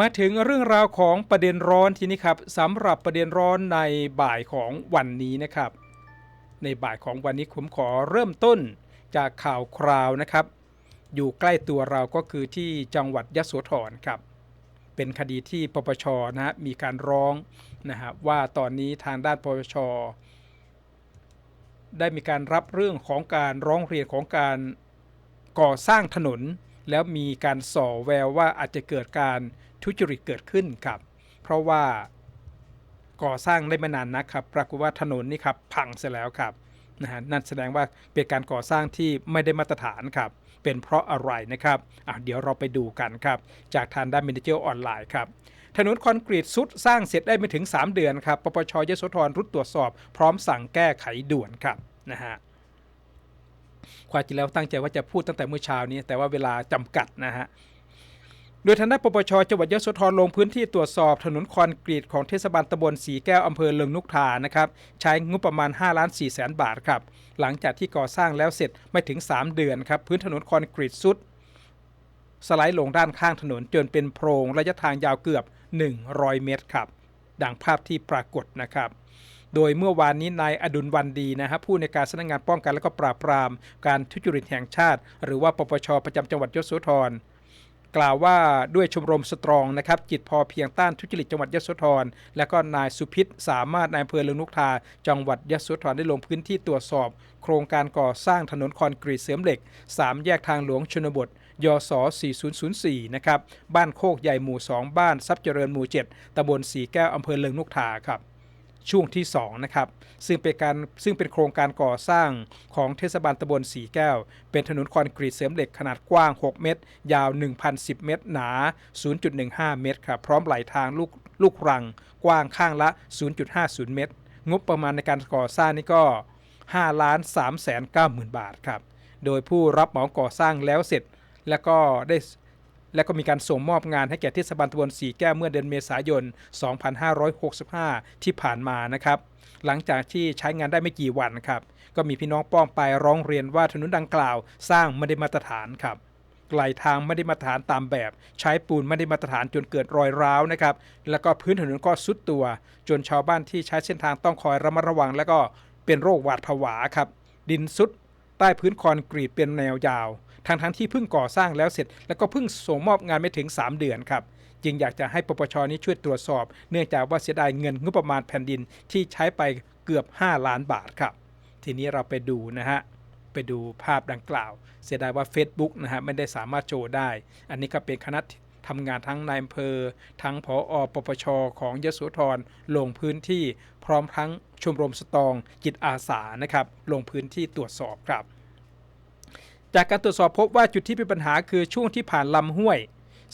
มาถึงเรื่องราวของประเด็นร้อนทีนี้ครับสำหรับประเด็นร้อนในบ่ายของวันนี้นะครับ ในบ่ายของวันนี้ผมขอเริ่มต้นจากข่าวคราวนะครับ อยู่ใกล้ตัวเราก็คือที่จังหวัดยะโสธรครับ เป็นคดีที่ปปชนะฮะมีการร้องนะฮะว่าตอนนี้ทางด้านปปชได้มีการรับเรื่องของการร้องเรียนของการก่อสร้างถนน แล้วมีการส่อแววว่าอาจจะเกิดการทุจริตเกิดขึ้นครับ เพราะว่าก่อสร้างได้ไม่นานนะครับ ปรากฏว่าถนนนี่ครับพังเสียแล้วครับนะฮะนั่นแสดงว่าเป็นการก่อสร้างที่ไม่ได้มาตรฐานครับ เป็นเพราะอะไรนะครับอะเดี๋ยวเราไปดูกันครับ จากทางด้านมินิเจอร์ออนไลน์ครับ ถนนคอนกรีตซุดสร้างเสร็จได้ไม่ถึง 3 เดือนครับ ปปชยโสธรรุดตรวจสอบ พร้อมสั่งแก้ไขด่วนครับนะฮะ ความจริงแล้วตั้งใจว่าจะพูดตั้งแต่เมื่อเช้านี้ แต่ว่าเวลาจำกัดนะฮะโดยทางด้านปปชจังหวัดยโสธรลงพื้นที่ตรวจสอบถนนคอนกรีตของเทศบาลตำบลสีแก้วอำเภอเลิงนุกทานะครับใช้งบประมาณ5ล้าน4แสนบาทครับหลังจากที่ก่อสร้างแล้วเสร็จไม่ถึง 3 เดือนครับพื้นถนนคอนกรีตสุด สไลด์ลงด้านข้างถนนจนเป็นโพรงระยะทางยาวเกือบ 100 เมตรครับดังภาพที่ปรากฏนะครับ โดยเมื่อวานนี้นายอดุลวันดีนะฮะผู้ในการสำนักงานป้องกันและก็ปราบปราม การทุจริตแห่งชาติ หรือว่าปปชประจำจังหวัดยโสธรกล่าวว่าด้วยชมรมสตรองนะครับจิตพอเพียงต้านทุจริตจังหวัดยโสธรและก็นายสุพิษสามารถนายอำเภอเลืองนุกทา จังหวัดยโสธรได้ลงพื้นที่ตรวจสอบ โครงการก่อสร้างถนนคอนกรีตเสริมเหล็ก 3 แยกทางหลวงชนบทยศ4004 นะครับ บ้านโคกใหญ่หมู่ 2 บ้านทรัพย์เจริญหมู่ 7ตำบลสีแก้วอำเภอเลืองนุกทาครับ ช่วงที่2นะครับซึ่งเป็นการซึ่งเป็นโครงการก่อสร้างของเทศบาลตำบลสีแก้ว เป็นถนนคอนกรีตเสริมเหล็กขนาดกว้าง 6 เมตร ยาว 1,010 เมตร หนา 0.15 เมตรครับพร้อมไหลทางลูกลูกรัง กว้างข้างละ 0.50 เมตร งบประมาณในการก่อสร้างนี่ก็5ล้าน3แสน9หมื่นบาทครับโดยผู้รับเหมาก่อสร้างแล้วเสร็จแล้วก็ได้ และก็มีการส่งมอบงานให้แก่เทศบาลตำบลสีแก้วเมื่อเดือนเมษายน 2565 ที่ผ่านมานะครับ หลังจากที่ใช้งานได้ไม่กี่วันครับ ก็มีพี่น้องป้องไปร้องเรียนว่าถนนดังกล่าว สร้างไม่ได้มาตรฐานครับไหลทางไม่ได้มาตรฐานตามแบบ ใช้ปูนไม่ได้มาตรฐานจนเกิดรอยร้าวนะครับ แล้วก็พื้นถนนก็สุดตัว จนชาวบ้านที่ใช้เส้นทางต้องคอยระมัดระวัง แล้วก็เป็นโรคหวาดผวาครับ ดินสุด ใต้พื้นคอนกรีตเป็นแนวยาว ทั้งทั้งที่เพิ่งก่อสร้างแล้วเสร็จ แล้วก็เพิ่งส่งมอบงานไม่ถึง 3 เดือนครับ จึงอยากจะให้ปปชนี้ช่วยตรวจสอบ เนื่องจากว่าเสียดายเงินงบประมาณแผ่นดินที่ใช้ไปเกือบ 5 ล้านบาทครับ ทีนี้เราไปดูนะฮะไปดูภาพดังกล่าว เสียดายว่า Facebook นะฮะไม่ได้สามารถโชว์ได้ อันนี้ก็เป็นคณะทำงานทั้งนายอำเภอ ทั้งผออปปช ของยโสธรลงพื้นที่ พร้อมทั้งชมรมสตองจิตอาสานะครับ ลงพื้นที่ตรวจสอบครับ จากการตรวจสอบพบว่าจุดที่เป็นปัญหาคือช่วงที่ผ่านลำห้วย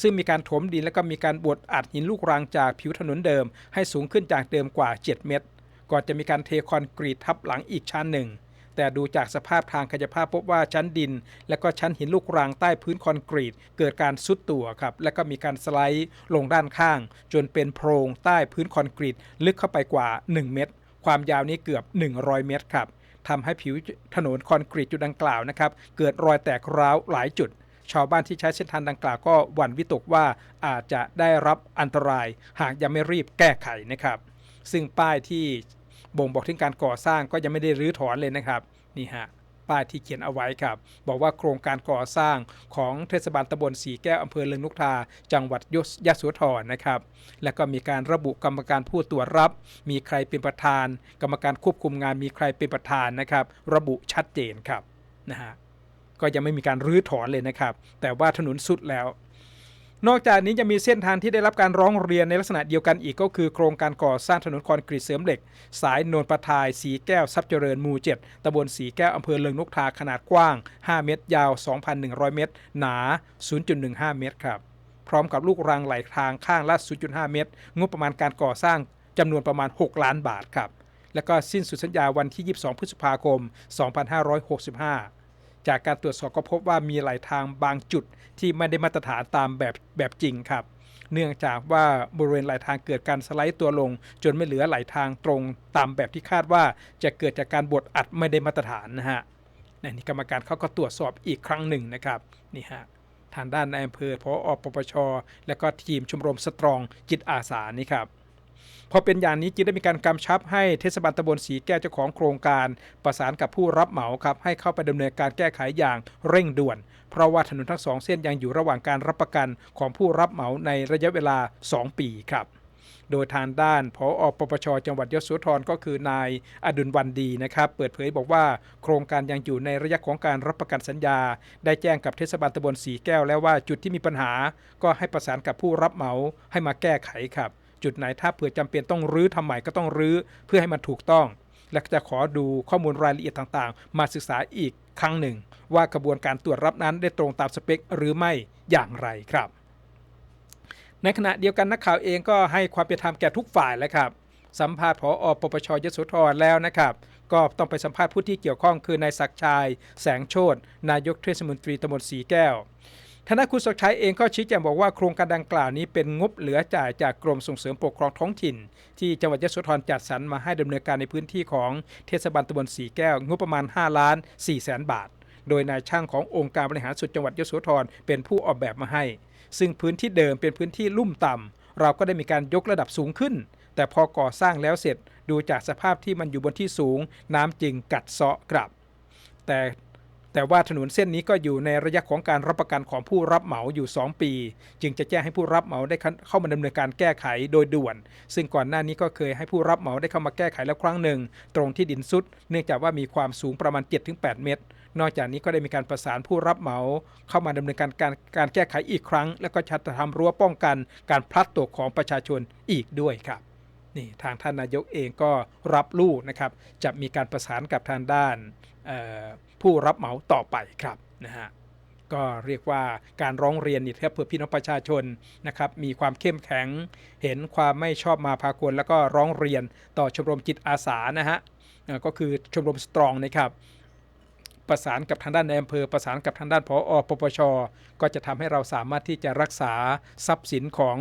ซึ่งมีการถมดินและก็มีการบดอัดหินลูกรังจากผิวถนนเดิม ให้สูงขึ้นจากเดิมกว่า 7 เมตร ก่อนจะมีการเทคอนกรีตทับหลังอีกชั้นหนึ่ง แต่ดูจากสภาพทางกายภาพพบว่าชั้นดิน และก็ชั้นหินลูกรังใต้พื้นคอนกรีต เกิดการซุดตัวครับ และก็มีการสไลด์ลงด้านข้าง จนเป็นโพรงใต้พื้นคอนกรีตลึกเข้าไปกว่า 1 เมตร ความยาวนี้เกือบ 100 เมตรครับ ทำให้ผิวถนนคอนกรีตจุดดังกล่าวนะครับเกิดรอยแตกร้าวหลายจุด ชาวบ้านที่ใช้เส้นทางดังกล่าวก็หวั่นวิตกว่าอาจจะได้รับอันตราย หากยังไม่รีบแก้ไขนะครับ ซึ่งป้ายที่บ่งบอกถึงการก่อสร้างก็ยังไม่ได้รื้อถอนเลยนะครับนี่ฮะ ป้ายที่เขียนเอาไว้ครับ บอกว่าโครงการก่อสร้างของเทศบาลตำบลสีแก้วอำเภอเลิงนุกทา จังหวัดยโสธรนะครับ และก็มีการระบุกรรมการผู้ตรวจรับ มีใครเป็นประธาน กรรมการควบคุมงานมีใครเป็นประธานนะครับ ระบุชัดเจนครับนะฮะก็ยังไม่มีการรื้อถอนเลยนะครับ แต่ว่าถนนสุดแล้ว นอกจากนี้ยังมีเส้นทางที่ได้รับการร้องเรียนในลักษณะเดียวกันอีกก็คือ โครงการก่อสร้างถนนคอนกรีตเสริมเหล็ก สายโนนประทาย สีแก้วทรัพย์เจริญหมู่7ตำบลสีแก้วอำเภอเลิงนกทาขนาดกว้าง 5 เมตร ยาว 2,100 เมตร หนา 0.15 เมตรครับพร้อมกับลูกรังไหลทางข้างละ 0.5 เมตร งบประมาณการก่อสร้างจำนวนประมาณ 6 ล้านบาทครับ แล้วก็สิ้นสุดสัญญาวันที่ 22 พฤษภาคม 2565 จากการตรวจสอบก็พบว่ามีไหลทางบางจุดที่ไม่ได้มาตรฐานตามแบบแบบจริงครับ เนื่องจากว่าบริเวณไหลทางเกิดการสไลด์ตัวลง จนไม่เหลือไหลทางตรงตามแบบที่คาดว่าจะเกิดจากการบดอัดไม่ได้มาตรฐานนะฮะนี่กรรมการเขาก็ตรวจสอบอีกครั้งหนึ่งนะครับนี่ฮะทางด้านนายอำเภอพออปปช และก็ทีมชมรมสตรองจิตอาสานี่ครับ พอเป็นอย่างนี้จึงได้มีการกำชับให้เทศบาลตำบลสีแก้วเจ้าของโครงการ ประสานกับผู้รับเหมาครับให้เข้าไปดำเนินการแก้ไขอย่างเร่งด่วน เพราะว่าถนนทั้งสองเส้นยังอยู่ระหว่างการรับประกันของผู้รับเหมาในระยะเวลา 2 ปีครับโดยทางด้านผออปปช จังหวัดยโสธรก็คือนายอดุลวันดีนะครับ เปิดเผยบอกว่าโครงการยังอยู่ในระยะของการรับประกันสัญญา ได้แจ้งกับเทศบาลตำบลสีแก้วแล้วว่าจุดที่มีปัญหา ก็ให้ประสานกับผู้รับเหมาให้มาแก้ไขครับ จุดไหน ถ้าเผื่อจำเป็นต้องรื้อทำใหม่ก็ต้องรื้อเพื่อให้มันถูกต้อง และจะขอดูข้อมูลรายละเอียดต่างๆ มาศึกษาอีกครั้งหนึ่ง ว่ากระบวนการตรวจรับนั้นได้ตรงตามสเปคหรือไม่อย่างไรครับ ในขณะเดียวกันนักข่าวเองก็ให้ความเป็นธรรมแก่ทุกฝ่ายแล้วครับ สัมภาษณ์ผอปปชยโสธรแล้วนะครับก็ต้องไปสัมภาษณ์ผู้ที่เกี่ยวข้องคือนายศักชัยแสงโชตนายกเทศมนตรีตำบลสีแก้ว ทนายคุณศักดิ์ชัยเองก็ชี้แจงบอกว่าโครงการดังกล่าวนี้เป็นงบเหลือจ่ายจากกรมส่งเสริมปกครองท้องถิ่น ที่จังหวัดยโสธรจัดสรรมาให้ดำเนินการในพื้นที่ของเทศบาลตำบลสีแก้ว งบประมาณ 5 ล้าน4แสนบาท โดยนายช่างขององค์การบริหารส่วนจังหวัดยโสธรเป็นผู้ออกแบบมาให้ ซึ่งพื้นที่เดิมเป็นพื้นที่ลุ่มต่ำเราก็ได้มีการยกระดับสูงขึ้น แต่พอก่อสร้างแล้วเสร็จดูจากสภาพที่มันอยู่บนที่สูง น้ำจึงกัดเซาะกลับ แต่ แต่ว่าถนนเส้นนี้ก็อยู่ในระยะของการรับประกันของผู้รับเหมาอยู่ 2 ปี จึงจะแจ้งให้ผู้รับเหมาได้เข้ามาดำเนินการแก้ไขโดยด่วน ซึ่งก่อนหน้านี้ก็เคยให้ผู้รับเหมาได้เข้ามาแก้ไขแล้วครั้งหนึ่ง ตรงที่ดินซุด เนื่องจากว่ามีความสูงประมาณ 7-8 เมตร นอกจากนี้ก็ได้มีการประสานผู้รับเหมา เข้ามาดำเนินการการการแก้ไขอีกครั้ง แล้วก็จะทำรั้วป้องกัน การพลัดตกของประชาชนอีกด้วยครับนี่ทางท่านนายกเองก็รับรู้นะครับจะมีการประสานกับทางด้าน ผู้รับเหมาต่อไปครับนะฮะก็เรียกว่าการร้องเรียนนี่ครับเพื่อพี่น้องประชาชนนะครับมีความเข้มแข็ง เห็นความไม่ชอบมาพากลแล้วก็ร้องเรียนต่อชมรมจิตอาสานะฮะก็คือชมรมสตรองนะครับประสานกับทางด้านในอำเภอประสานกับทางด้านพออปปช ก็จะทำให้เราสามารถที่จะรักษาทรัพย์สินของ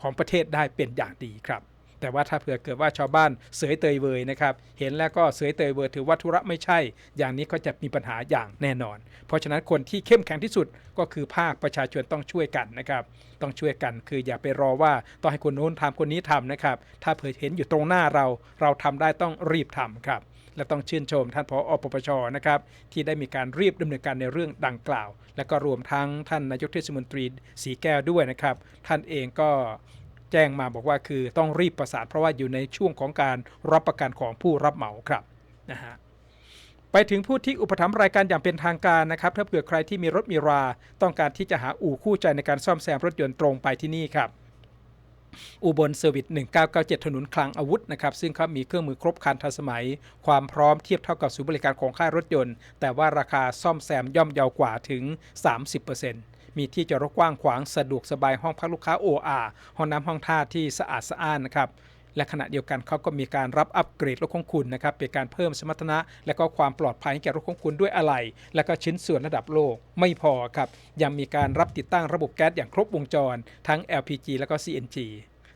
ของประเทศได้เป็นอย่างดีครับ แต่ว่าถ้าเผื่อเกิดว่าชาวบ้านเสยเตยเวยนะครับ เห็นแล้วก็เสยเตยเวยถือว่าธุระไม่ใช่ อย่างนี้ก็จะมีปัญหาอย่างแน่นอน เพราะฉะนั้นคนที่เข้มแข็งที่สุดก็คือภาคประชาชนต้องช่วยกันนะครับ ต้องช่วยกันคืออย่าไปรอว่าต้องให้คนโน้นทำคนนี้ทำนะครับ ถ้าเผื่อเห็นอยู่ตรงหน้าเรา เราทำได้ต้องรีบทำครับและต้องชื่นชมท่านผออปปชนะครับที่ได้มีการรีบดำเนินการในเรื่องดังกล่าว และก็รวมทั้งท่านนายกเทศมนตรีสีแก้วด้วยนะครับ ท่านเองก็ แจ้งมาบอกว่าคือต้องรีบประสานเพราะว่าอยู่ในช่วงของการรับประกันของผู้รับเหมาครับนะฮะไปถึงผู้ที่อุปถัมภ์รายการอย่างเป็นทางการนะครับถ้าเผื่อใครที่มีรถมีรา ต้องการที่จะหาอู่คู่ใจในการซ่อมแซมรถยนต์ตรงไปที่นี่ครับอุบลเซอร์วิส 1997 ถนนคลังอาวุธนะครับ ซึ่งเขามีเครื่องมือครบครันทันสมัย ความพร้อมเทียบเท่ากับศูนย์บริการของค่ายรถยนต์ แต่ว่าราคาซ่อมแซมย่อมเยาวกว่าถึง 30% มีที่จอดรถกว้างขวางสะดวกสบายห้องพักลูกค้า OR ห้องน้ำห้องท่าที่สะอาดสะอ้านนะครับและขณะเดียวกันเขาก็มีการรับอัปเกรดรถของคุณนะครับเป็นการเพิ่มสมรรถนะ และก็ความปลอดภัยให้แก่รถของคุณด้วยอะไหล่และก็ชิ้นส่วนระดับโลกไม่พอครับยังมีการรับติดตั้งระบบแก๊สอย่างครบวงจร ทั้ง LPG และก็ CNG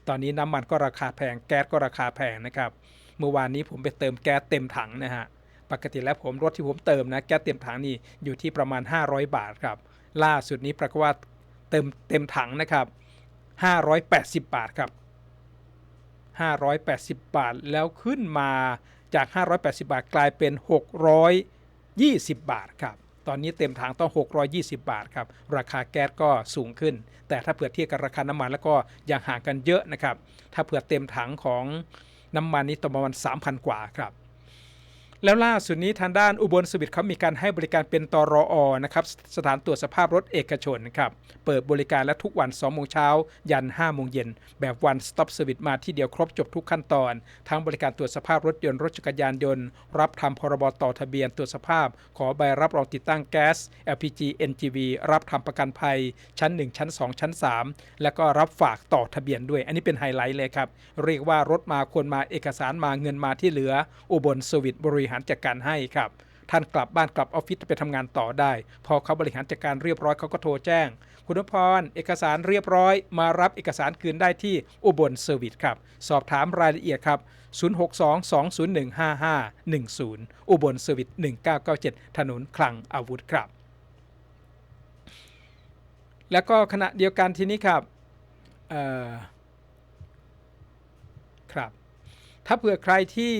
ตอนนี้น้ำมันก็ราคาแพงแก๊สก็ราคาแพงนะครับเมื่อวานนี้ผมไปเติมแก๊สเต็มถังนะฮะปกติแล้วผมรถที่ผมเติมนะแก๊สเต็มถังนี่อยู่ที่ประมาณ 500 บาทครับ ล่าสุดนี้ปรากฏว่าเติมเต็มถังนะครับ 580 บาทครับ 580 บาทแล้วขึ้นมาจาก 580 บาทกลายเป็น 620 บาทครับ ตอนนี้เต็มถังต้อง 620 บาทครับ ราคาแก๊สก็สูงขึ้น แต่ถ้าเผื่อเทียบกับราคาน้ำมันแล้วก็ยังห่างกันเยอะนะครับ ถ้าเผื่อเต็มถังของน้ำมันนี้ต้องประมาณ3,000 กว่าครับ แล้วล่าสุดนี้ทางด้านอุบลสวิตเขามีการให้บริการเป็นตรออนะครับสถานตรวจสภาพรถเอกชนครับเปิดบริการและทุกวัน2โมงเช้ายัน5โมงเย็นแบบ one stop service มาที่เดียวครบจบทุกขั้นตอน ทั้งบริการตรวจสภาพรถยนต์รถจักรยานยนต์ รับทำพรบต่อทะเบียนตรวจสภาพ ขอใบรับรองติดตั้งแก๊ส LPG NGV รับทำประกันภัย ชั้น 1 ชั้น 2 ชั้น 3 แล้วก็รับฝากต่อทะเบียนด้วย อันนี้เป็นไฮไลท์เลยครับเรียกว่ารถมาควรมาเอกสารมาเงินมาที่เหลืออุบลสวิตบริหารจัดการให้ครับท่านกลับบ้านกลับออฟฟิศไปทำงานต่อได้ พอเขาบริหารจัดการเรียบร้อยเขาก็โทรแจ้ง คุณนพรเอกสารเรียบร้อย มารับเอกสารคืนได้ที่อุบลเซอร์วิสครับ สอบถามรายละเอียดครับ 062-201-5510 อุบลเซอร์วิส 1997 ถนนคลังอาวุธครับ แล้วก็ขณะเดียวกันทีนี้ครับครับ ถ้าเผื่อใครที่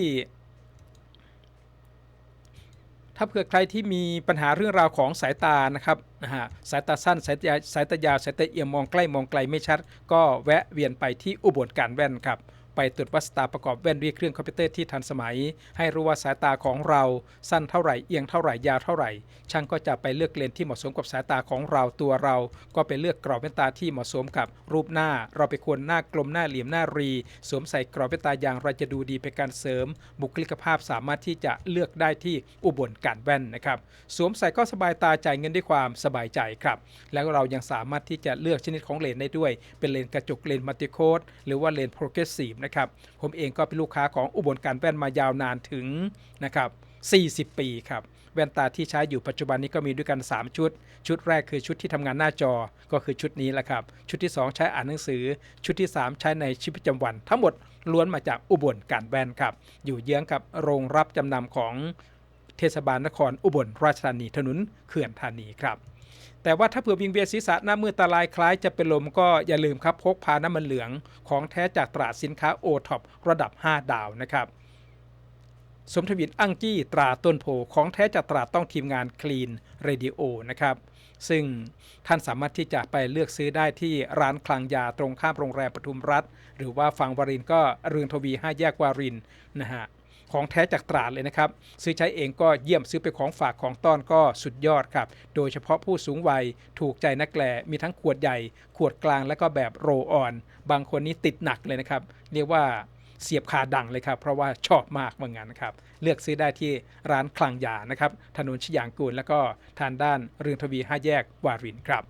ถ้าเผื่อใครที่มีปัญหาเรื่องราวของสายตานะครับนะฮะสายตาสั้นสายตาสายตายาวสายตาเอียมมองใกล้มองไกลไม่ชัด ก็แวะเวียนไปที่อุบลการแว่นครับ ไปตรวจวัดสาตาประกอบแว่นด้วยเครื่องคอมพิวเตอร์ที่ทันสมัย ให้รู้ว่าสายตาของเราสั้นเท่าไหร่เอียงเท่าไหร่ยาวเท่าไหร่ ช่างก็จะไปเลือกเลนส์ที่เหมาะสมกับสายตาของเราตัวเรา ก็ไปเลือกกรอบแว่นตาที่เหมาะสมกับรูปหน้า เราไปควรหน้ากลมหน้าเหลี่ยมหน้ารี สวมใส่กรอบแว่นตาอย่างไรจะดูดีเป็นการเสริม บุคลิกภาพสามารถที่จะเลือกได้ที่อุบลการแว่นนะครับสวมใส่ก็สบายตาจ่ายเงินด้วยความสบายใจครับ แล้วเรายังสามารถที่จะเลือกชนิดของเลนส์ได้ด้วย เป็นเลนส์กระจกเลนส์มัลติโคดหรือว่าเลนส์โปรเกรสซีฟนะครับ ผมเองก็เป็นลูกค้าของอุบลการแว่นมายาวนานถึงนะครับ40 ปีครับแว่นตาที่ใช้อยู่ปัจจุบันนี้ก็มีด้วยกัน 3 ชุด ชุดแรกคือชุดที่ทำงานหน้าจอก็คือชุดนี้แหละครับ ชุดที่ 2 ใช้อ่านหนังสือ ชุดที่ 3 ใช้ในชีวิตประจำวัน ทั้งหมดล้วนมาจากอุบลการแว่นครับ อยู่เยื้องกับโรงรับจำนำของเทศบาลนครอุบลราชธานีถนนเขื่อนธานีครับ แต่ว่าถ้าเผื่อวิงเวียนศีรษะหน้ามืดตาลายคล้ายจะเป็นลมก็อย่าลืมครับพกพาน้ำมันเหลืองของแท้จากตราดสินค้าโอท็อประดับ 5 ดาวนะครับ สมทวินอั้งจี้ตราต้นโพของแท้จากตราต้องทีมงานคลีนเรดิโอนะครับ ซึ่งท่านสามารถที่จะไปเลือกซื้อได้ที่ร้านคลังยาตรงข้ามโรงแรมปทุมรัฐ หรือว่าฝั่งวารินก็เรืองทวี 5 แยกวารินนะฮะ ของแท้จากตราดเลยนะครับ ซื้อใช้เองก็เยี่ยมซื้อไปของฝากของต้อนก็สุดยอดครับ โดยเฉพาะผู้สูงวัยถูกใจนักแกลมีทั้งขวดใหญ่ ขวดกลางและก็แบบโรออน บางคนนี่ติดหนักเลยนะครับ เรียกว่าเสียบคาดังเลยครับ เพราะว่าชอบมากว่างั้นนครับ เลือกซื้อได้ที่ร้านคลังยานะครับ ถนนชยางกูล แล้วก็ทางด้านเรืองทวี5แยกวารินครับ